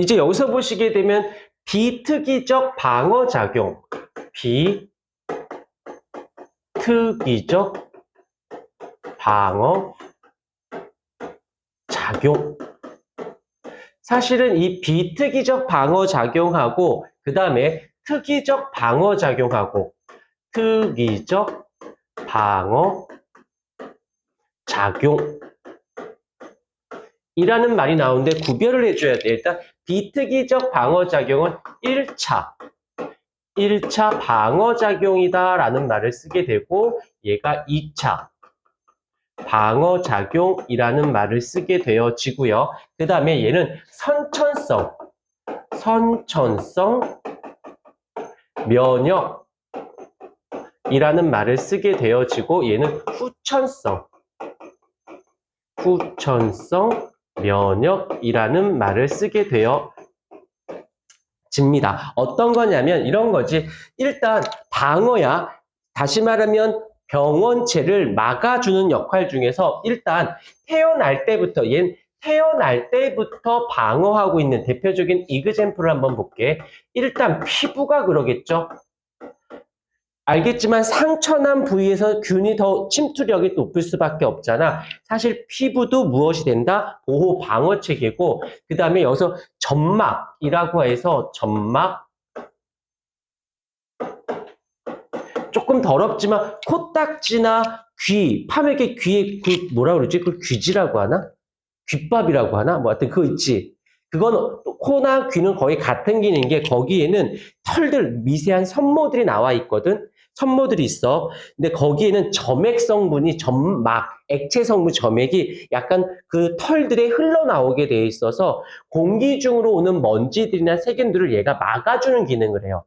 이제 여기서 보시게 되면 비특이적 방어작용, 비특이적 방어 작용. 사실은 이 비특이적 방어 작용하고 그 다음에 특이적 방어 작용하고 특이적 방어 작용 이라는 말이 나오는데 구별을 해줘야 돼. 일단 비특이적 방어작용은 1차, 1차 방어작용이다 라는 말을 쓰게 되고 얘가 2차 방어작용이라는 말을 쓰게 되어지고요. 그 다음에 얘는 선천성, 선천성 면역 이라는 말을 쓰게 되어지고 얘는 후천성, 후천성 면역이라는 말을 쓰게 되어 집니다. 어떤 거냐면 이런 거지. 일단 방어야. 다시 말하면 병원체를 막아주는 역할 중에서 일단 태어날 때부터 얘는 태어날 때부터 방어하고 있는 대표적인 이그젠플을 한번 볼게. 일단 피부가 그러겠죠. 알겠지만 상처난 부위에서 균이 더 침투력이 높을 수밖에 없잖아. 사실 피부도 무엇이 된다? 보호 방어 체계고 그 다음에 여기서 점막이라고 해서 점막 조금 더럽지만 코딱지나 귀, 파맥의 귀에 그 뭐라 그러지? 그 귀지라고 하나? 귓밥이라고 하나? 뭐 하여튼 그거 있지. 그건 코나 귀는 거의 같은 기능인 게 거기에는 털들 미세한 섬모들이 나와 있거든. 섬모들이 있어. 근데 거기에는 점액 성분이 점막, 액체 성분 점액이 약간 그 털들에 흘러나오게 돼 있어서 공기 중으로 오는 먼지들이나 세균들을 얘가 막아주는 기능을 해요.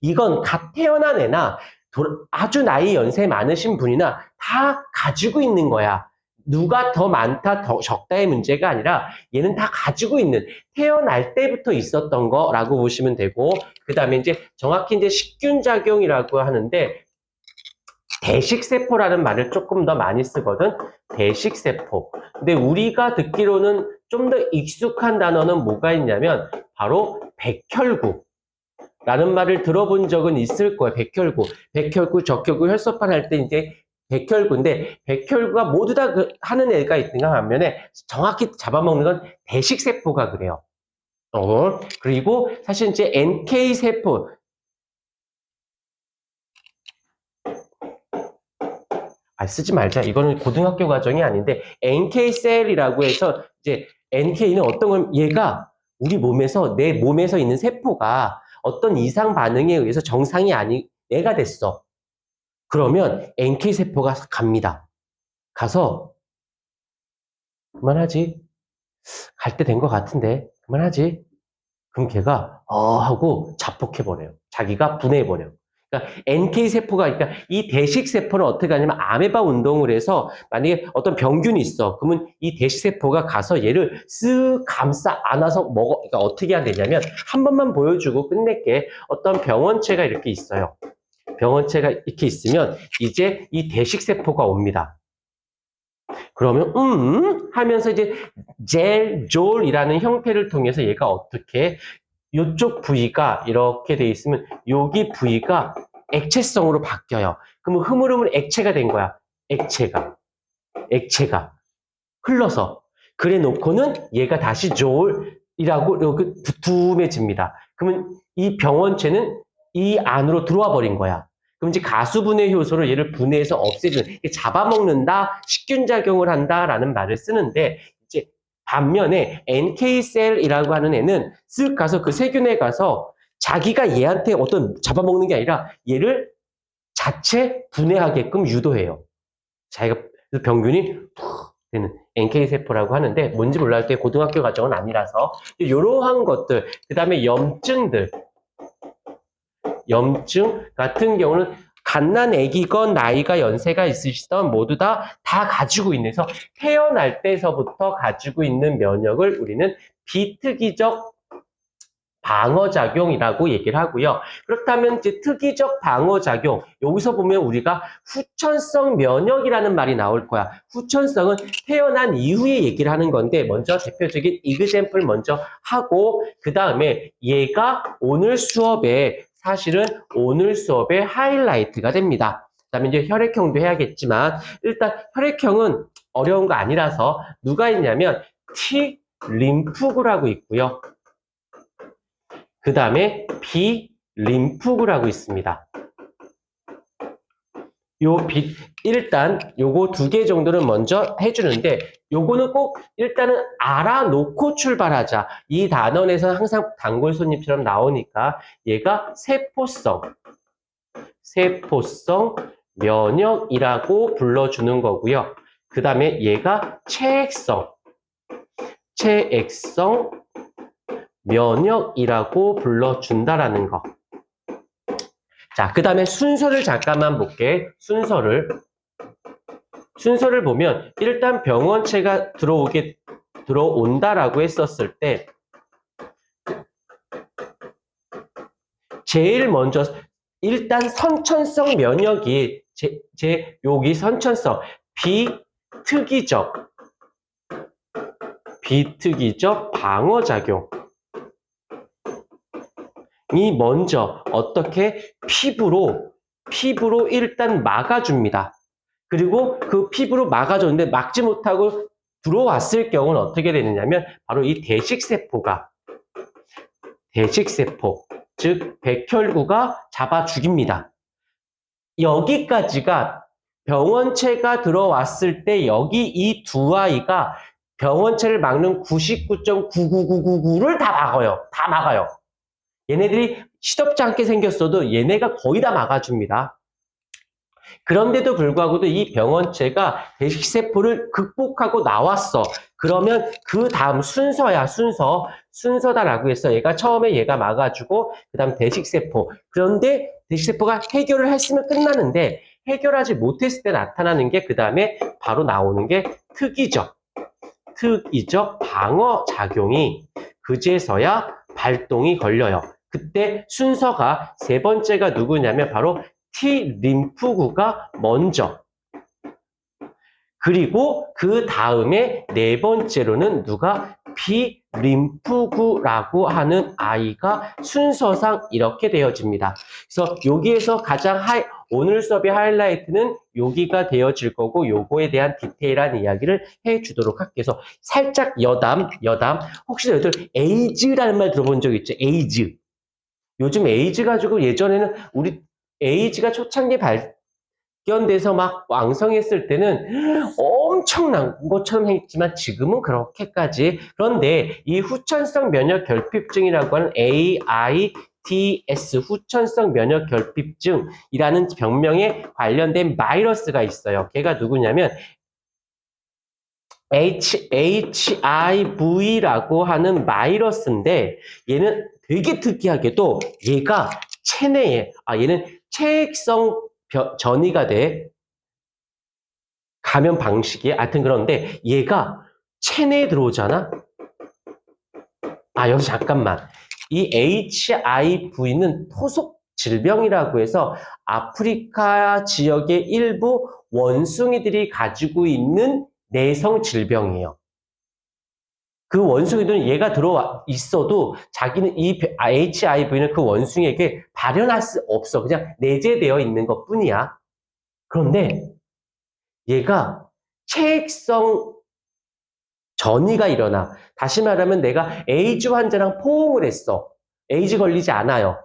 이건 갓 태어난 애나 도- 아주 나이 연세 많으신 분이나 다 가지고 있는 거야. 누가 더 많다, 더 적다의 문제가 아니라 얘는 다 가지고 있는 태어날 때부터 있었던 거라고 보시면 되고 그 다음에 이제 정확히 이제 식균 작용이라고 하는데 대식세포라는 말을 조금 더 많이 쓰거든. 대식세포. 근데 우리가 듣기로는 좀 더 익숙한 단어는 뭐가 있냐면 바로 백혈구. 라는 말을 들어본 적은 있을 거예요. 백혈구. 백혈구, 적혈구, 혈소판 할 때 이제 백혈구인데 백혈구가 모두 다 그- 하는 애가 있는가 하면에 정확히 잡아먹는 건 대식세포가 그래요. 어, 그리고 사실 이제 NK 세포 아 쓰지 말자. 이거는 고등학교 과정이 아닌데 NK 셀이라고 해서 이제 NK는 어떤 건 얘가 우리 몸에서 내 몸에서 있는 세포가 어떤 이상 반응에 의해서 정상이 아니 애가 됐어. 그러면 NK 세포가 갑니다. 가서 그만하지. 갈 때 된 것 같은데 그만하지. 그럼 걔가 어 하고 자폭해 버려요. 자기가 분해해 버려. 그러니까 NK 세포가 그러니까 이 대식 세포는 어떻게 하냐면 아메바 운동을 해서 만약에 어떤 병균이 있어. 그러면 이 대식 세포가 가서 얘를 쓱 감싸 안아서 먹어. 그러니까 어떻게 되냐면 한 번만 보여주고 끝낼게. 어떤 병원체가 이렇게 있어요. 병원체가 이렇게 있으면 이제 이 대식 세포가 옵니다. 그러면 음 하면서 이제 젤, 졸이라는 형태를 통해서 얘가 어떻게 이쪽 부위가 이렇게 돼 있으면 여기 부위가 액체성으로 바뀌어요. 그러면 흐물흐물 액체가 된 거야. 액체가. 액체가. 흘러서. 그래 놓고는 얘가 다시 졸이라고 이렇게 두툼해집니다. 그러면 이 병원체는 이 안으로 들어와 버린 거야. 그럼 이제 가수분해 효소로 얘를 분해해서 없애주는, 잡아먹는다, 식균 작용을 한다라는 말을 쓰는데, 이제 반면에 NK셀이라고 하는 애는 쓱 가서 그 세균에 가서 자기가 얘한테 어떤 잡아먹는 게 아니라 얘를 자체 분해하게끔 유도해요. 자기가 병균이 푹 되는 NK세포라고 하는데 뭔지 몰라도 때 고등학교 과정은 아니라서 이러한 것들 그 다음에 염증들 염증 같은 경우는 갓난 아기건 나이가 연세가 있으시던 모두 다, 다 가지고 있는, 그래서 태어날 때서부터 가지고 있는 면역을 우리는 비특이적 방어작용이라고 얘기를 하고요. 그렇다면 이제 특이적 방어작용, 여기서 보면 우리가 후천성 면역이라는 말이 나올 거야. 후천성은 태어난 이후에 얘기를 하는 건데, 먼저 대표적인 이그젠플 먼저 하고, 그 다음에 얘가 오늘 수업에, 사실은 오늘 수업의 하이라이트가 됩니다. 그 다음에 이제 혈액형도 해야겠지만, 일단 혈액형은 어려운 거 아니라서, 누가 있냐면, T 림프구라고 있고요. 그 다음에 B 림프구라고 있습니다. 요 빛, 일단 요거 두 개 정도는 먼저 해주는데 요거는 꼭 일단은 알아놓고 출발하자. 이 단원에서 항상 단골 손님처럼 나오니까 얘가 세포성, 세포성 면역이라고 불러주는 거고요. 그 다음에 얘가 체액성, 체액성 면역이라고 불러준다라는 거. 자, 그 다음에 순서를 잠깐만 볼게. 순서를. 순서를 보면, 일단 병원체가 들어오게, 들어온다라고 했었을 때, 제일 먼저, 일단 선천성 면역이, 제, 제, 여기 선천성, 비특이적, 비특이적 방어작용. 이 먼저 어떻게 피부로 피부로 일단 막아줍니다. 그리고 그 피부로 막아줬는데 막지 못하고 들어왔을 경우는 어떻게 되느냐면 바로 이 대식세포가 대식세포 즉 백혈구가 잡아 죽입니다. 여기까지가 병원체가 들어왔을 때 여기 이 두 아이가 병원체를 막는 99.99999를 다 막아요. 다 막아요. 얘네들이 시덥지 않게 생겼어도 얘네가 거의 다 막아줍니다. 그런데도 불구하고도 이 병원체가 대식세포를 극복하고 나왔어. 그러면 그 다음 순서야, 순서. 순서다라고 해서 얘가 처음에 얘가 막아주고, 그 다음 대식세포. 그런데 대식세포가 해결을 했으면 끝나는데, 해결하지 못했을 때 나타나는 게 그 다음에 바로 나오는 게 특이적, 특이적 방어 작용이 그제서야 발동이 걸려요. 그때 순서가 세 번째가 누구냐면 바로 T 림프구가 먼저 그리고 그 다음에 네 번째로는 누가 B 림프구라고 하는 아이가 순서상 이렇게 되어집니다. 그래서 여기에서 가장 하이, 오늘 수업의 하이라이트는 여기가 되어질 거고 요거에 대한 디테일한 이야기를 해주도록 할게요. 그래서 살짝 여담, 여담. 혹시 너희들 에이즈라는 말 들어본 적 있죠? 에이즈. 요즘 에이즈 가지고 예전에는 우리 에이즈가 초창기 발견돼서 막 왕성했을 때는 엄청난 것처럼 했지만 지금은 그렇게까지 그런데 이 후천성 면역 결핍증이라고 하는 AIDS 후천성 면역 결핍증이라는 병명에 관련된 바이러스가 있어요. 걔가 누구냐면 H, HIV라고 하는 바이러스인데 얘는 되게 특이하게도 얘가 체내에 아 얘는 체액성 벼- 전이가 돼 감염 방식이 하여튼 그런데 얘가 체내에 들어오잖아. 아 여기서 잠깐만 이 HIV는 토속 질병이라고 해서 아프리카 지역의 일부 원숭이들이 가지고 있는 내성 질병이에요. 그 원숭이들은 얘가 들어와 있어도 자기는 이 HIV는 그 원숭이에게 발현할 수 없어. 그냥 내재되어 있는 것 뿐이야. 그런데 얘가 체액성 전이가 일어나. 다시 말하면 내가 에이즈 환자랑 포옹을 했어. 에이즈 걸리지 않아요.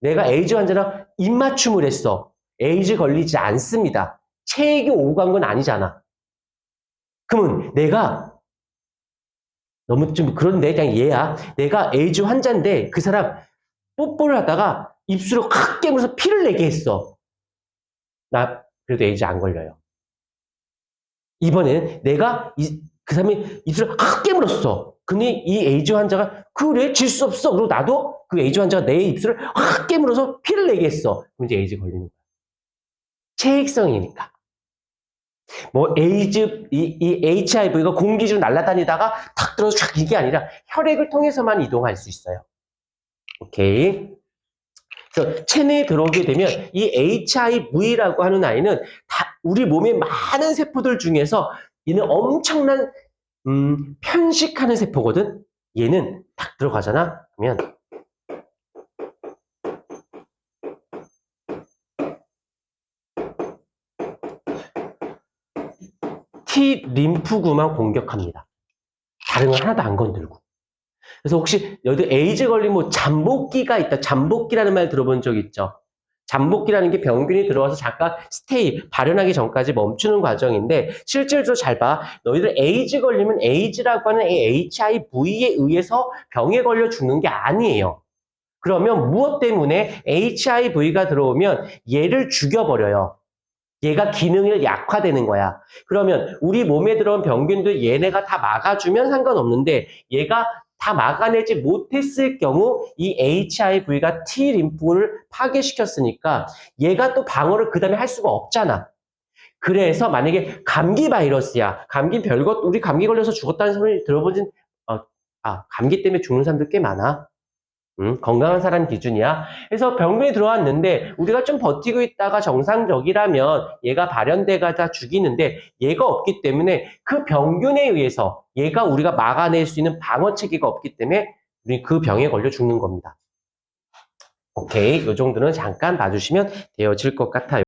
내가 에이즈 환자랑 입맞춤을 했어. 에이즈 걸리지 않습니다. 체액이 오고 간 건 아니잖아. 그러면 내가 너무 좀 그런데 그냥 얘야. 내가 에이즈 환자인데 그 사람 뽀뽀를 하다가 입술을 확 깨물어서 피를 내게 했어. 나 그래도 에이즈 안 걸려요. 이번엔 내가 이, 그 사람이 입술을 확 깨물었어. 근데 이 에이즈 환자가 그래 질 수 없어. 그리고 나도 그 에이즈 환자가 내 입술을 확 깨물어서 피를 내게 했어. 그럼 이제 에이즈 걸리는 거야. 체액성이니까. 뭐 에이즈 이, 이 HIV가 공기 중 날아다니다가 탁 들어서 촥 이게 아니라 혈액을 통해서만 이동할 수 있어요. 오케이. 그래서 체내에 들어오게 되면 이 HIV라고 하는 아이는 다 우리 몸의 많은 세포들 중에서 얘는 엄청난 음, 편식하는 세포거든. 얘는 딱 들어가잖아. 그러면 T 림프구만 공격합니다. 다른 건 하나도 안 건들고. 그래서 혹시 여기 에이즈 걸린 뭐 잠복기가 있다. 잠복기라는 말 들어본 적 있죠? 잠복기라는 게 병균이 들어와서 잠깐 스테이, 발현하기 전까지 멈추는 과정인데 실질적으로 잘 봐. 너희들 에이즈 걸리면 에이즈라고 하는 이 HIV에 의해서 병에 걸려 죽는 게 아니에요. 그러면 무엇 때문에 HIV가 들어오면 얘를 죽여버려요. 얘가 기능을 약화되는 거야. 그러면 우리 몸에 들어온 병균들 얘네가 다 막아주면 상관없는데 얘가 다 막아내지 못했을 경우 이 HIV가 T 림프를 파괴시켰으니까 얘가 또 방어를 그 다음에 할 수가 없잖아. 그래서 만약에 감기 바이러스야. 감기 별것, 우리 감기 걸려서 죽었다는 소리 들어보진, 어, 아, 감기 때문에 죽는 사람들 꽤 많아. 음, 건강한 사람 기준이야. 그래서 병균이 들어왔는데 우리가 좀 버티고 있다가 정상적이라면 얘가 발현돼가다 죽이는데 얘가 없기 때문에 그 병균에 의해서 얘가 우리가 막아낼 수 있는 방어 체계가 없기 때문에 우리 그 병에 걸려 죽는 겁니다. 오케이, 이 정도는 잠깐 봐주시면 되어질 것 같아요.